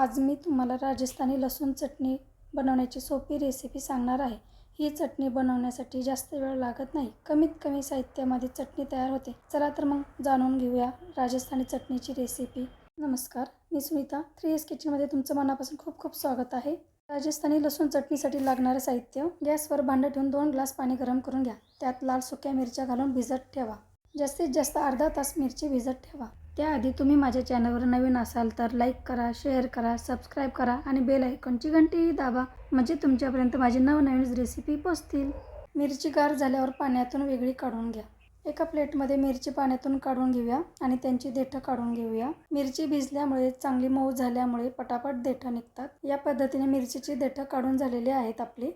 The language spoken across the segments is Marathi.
आज मी तुम्हाला राजस्थानी लसूण चटणी बनवण्याची सोपी रेसिपी सांगणार आहे. ही चटणी बनवण्यासाठी जास्त वेळ लागत नाही. कमीत कमी साहित्यामध्ये चटणी तयार होते. चला तर मग जाणून घेऊया राजस्थानी चटणीची रेसिपी नमस्कार मी सुनीता. थ्री एस किचनमध्ये तुमचं मनापासून खूप खूप स्वागत आहे. राजस्थानी लसूण चटणीसाठी लागणारं साहित्य गॅसवर भांडं ठेवून दोन ग्लास पाणी गरम करून घ्या. त्यात लाल सुक्या मिरच्या घालून भिजत ठेवा. जास्तीत जास्त अर्धा तास मिरची भिजत ठेवा. त्याआधी तुम्ही माझ्या चॅनलवर नवीन असाल तर लाईक करा शेअर करा सबस्क्राईब करा आणि बेल आयकॉनची घंटी दाबा म्हणजे तुमच्यापर्यंत माझी नवनवीन रेसिपी पोचतील. मिरची गार झाल्यावर पाण्यातून वेगळी काढून घ्या. एका प्लेटमध्ये मिरची पाण्यातून काढून घेऊया आणि त्यांची देठं काढून घेऊया. मिरची भिजल्यामुळे चांगली मऊ झाल्यामुळे पटापट देठं निघतात. या पद्धतीने मिरचीची देठं काढून झालेली आहेत आपली.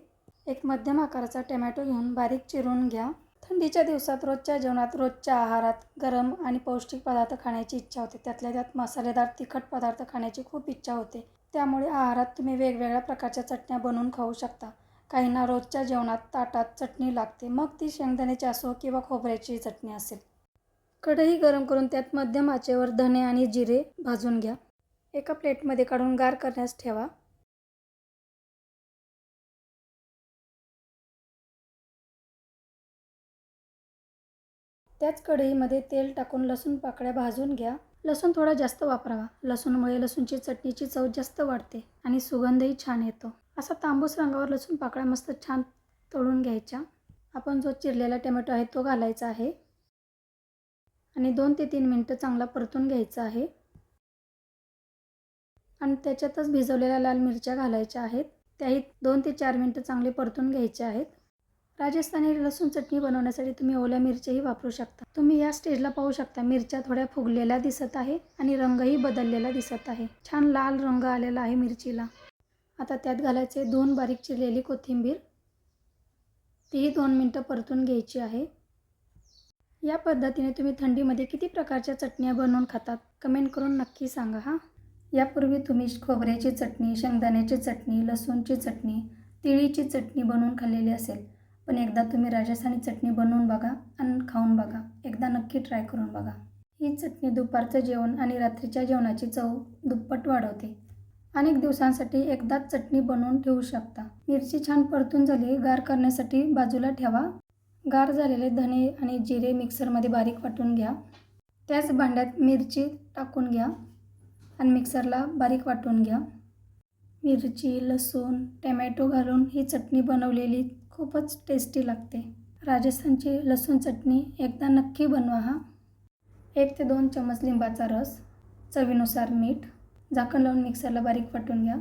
एक मध्यम आकाराचा टमॅटो घेऊन बारीक चिरून घ्या. थंडीच्या दिवसात रोजच्या जेवणात रोजच्या आहारात गरम आणि पौष्टिक पदार्थ खाण्याची इच्छा होते. त्यातल्या त्यात मसालेदार तिखट पदार्थ खाण्याची खूप इच्छा होते. त्यामुळे आहारात तुम्ही वेगवेगळ्या प्रकारच्या चटण्या बनवून खाऊ शकता. काहींना रोजच्या जेवणात ताटात चटणी लागते. मग ती शेंगदाण्याची असो किंवा खोबऱ्याची चटणी असेल. कढई गरम करून त्यात मध्यम आचेवर धने आणि जिरे भाजून घ्या. एका प्लेटमध्ये काढून गार करण्यास ठेवा. त्याच कढईमध्ये तेल टाकून लसूण पाकळ्या भाजून घ्या. लसूण थोडा जास्त वापरावा. लसूणमुळे लसूणची चटणीची चव जास्त वाढते आणि सुगंधही छान येतो. असा तांबूस रंगावर लसूण पाकळ्या मस्त छान तळून घ्यायच्या. आपण जो चिरलेला टमॅटो आहे तो घालायचा आहे. आणि दोन ते तीन मिनटं चांगला परतून घ्यायचा आहे. आणि त्याच्यातच भिजवलेल्या लाल मिरच्या घालायच्या आहेत. त्याही दोन ते चार मिनटं चांगले परतून घ्यायचे आहेत. राजस्थानी लसूण चटणी बनवण्यासाठी तुम्ही ओल्या मिरच्याही वापरू शकता. तुम्ही या स्टेजला पाहू शकता मिरच्या थोड्या फुगलेल्या दिसत आहे आणि रंगही बदललेला दिसत आहे. छान लाल रंग आलेला आहे मिरचीला. आता त्यात घालायचे दोन बारीक चिरलेली कोथिंबीर. तीही दोन मिनटं परतून घ्यायची आहे. या पद्धतीने तुम्ही थंडीमध्ये किती प्रकारच्या चटण्या बनवून खातात कमेंट करून नक्की सांगा हां? यापूर्वी तुम्ही खोबऱ्याची चटणी शेंगदाण्याची चटणी लसूणची चटणी तिळीची चटणी बनवून खाल्लेली असेल. पण एकदा तुम्ही राजस्थानी चटणी बनवून बघा आणि खाऊन बघा. एकदा नक्की ट्राय करून बघा. ही चटणी दुपारचं जेवण आणि रात्रीच्या जेवणाची चव दुप्पट वाढवते. अनेक दिवसांसाठी एकदाच चटणी बनवून ठेवू शकता. मिरची छान परतून झाली गार करण्यासाठी बाजूला ठेवा. गार झालेले धने आणि जिरे मिक्सरमध्ये बारीक वाटून घ्या. त्याच भांड्यात मिरची टाकून घ्या आणि मिक्सरला बारीक वाटून घ्या. मिरची लसूण टमॅटो घालून ही चटणी बनवलेली खूपच टेस्टी लागते. राजस्थानची लसूण चटणी एकदा नक्की बनवा हा. एक ते दोन चमच लिंबाचा रस चवीनुसार मीठ झाकण लावून मिक्सरला बारीक वाटून घ्या.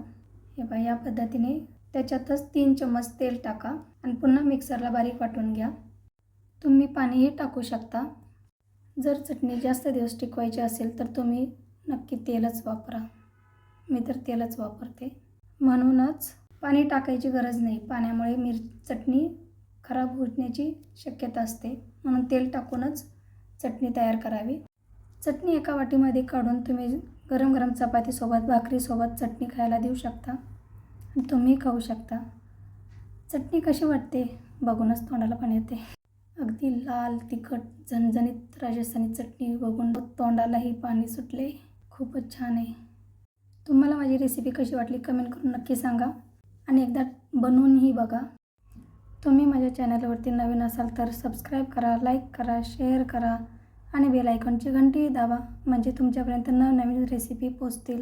हे बा या पद्धतीने त्याच्यातच तीन चमच तेल टाका आणि पुन्हा मिक्सरला बारीक वाटून घ्या. तुम्ही पाणीही टाकू शकता. जर चटणी जास्त दिवस टिकवायची असेल तर तुम्ही नक्की तेलच वापरा. मी तर तेलच वापरते. म्हणूनच पाणी टाकायची गरज नाही. पाण्यामुळे मिर चटणी खराब होण्याची शक्यता असते. म्हणून तेल टाकूनच चटणी तयार करावी. चटणी एका वाटीमध्ये काढून तुम्ही गरम गरम चपातीसोबत भाकरीसोबत चटणी खायला देऊ शकता. आणि तुम्ही खाऊ शकता. चटणी कशी वाटते? बघूनच तोंडाला पाणी येते. अगदी लाल तिखट झणझणीत राजस्थानी चटणी बघून तोंडालाही पाणी सुटले. खूपच छान आहे. तुम्हाला माझी रेसिपी कशी वाटली कमेंट करून नक्की सांगा. आणि एकदा बनवूनही बघा. तुम्ही माझ्या चॅनलवरती नवीन असाल तर सबस्क्राईब करा लाईक करा शेअर करा. आणि बेल आयकॉनची घंटी दाबा म्हणजे तुमच्यापर्यंत नवनवीन रेसिपी पोचतील.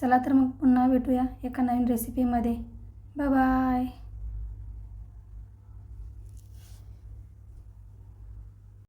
चला तर मग पुन्हा भेटूया एका नवीन रेसिपीमध्ये बाय बाय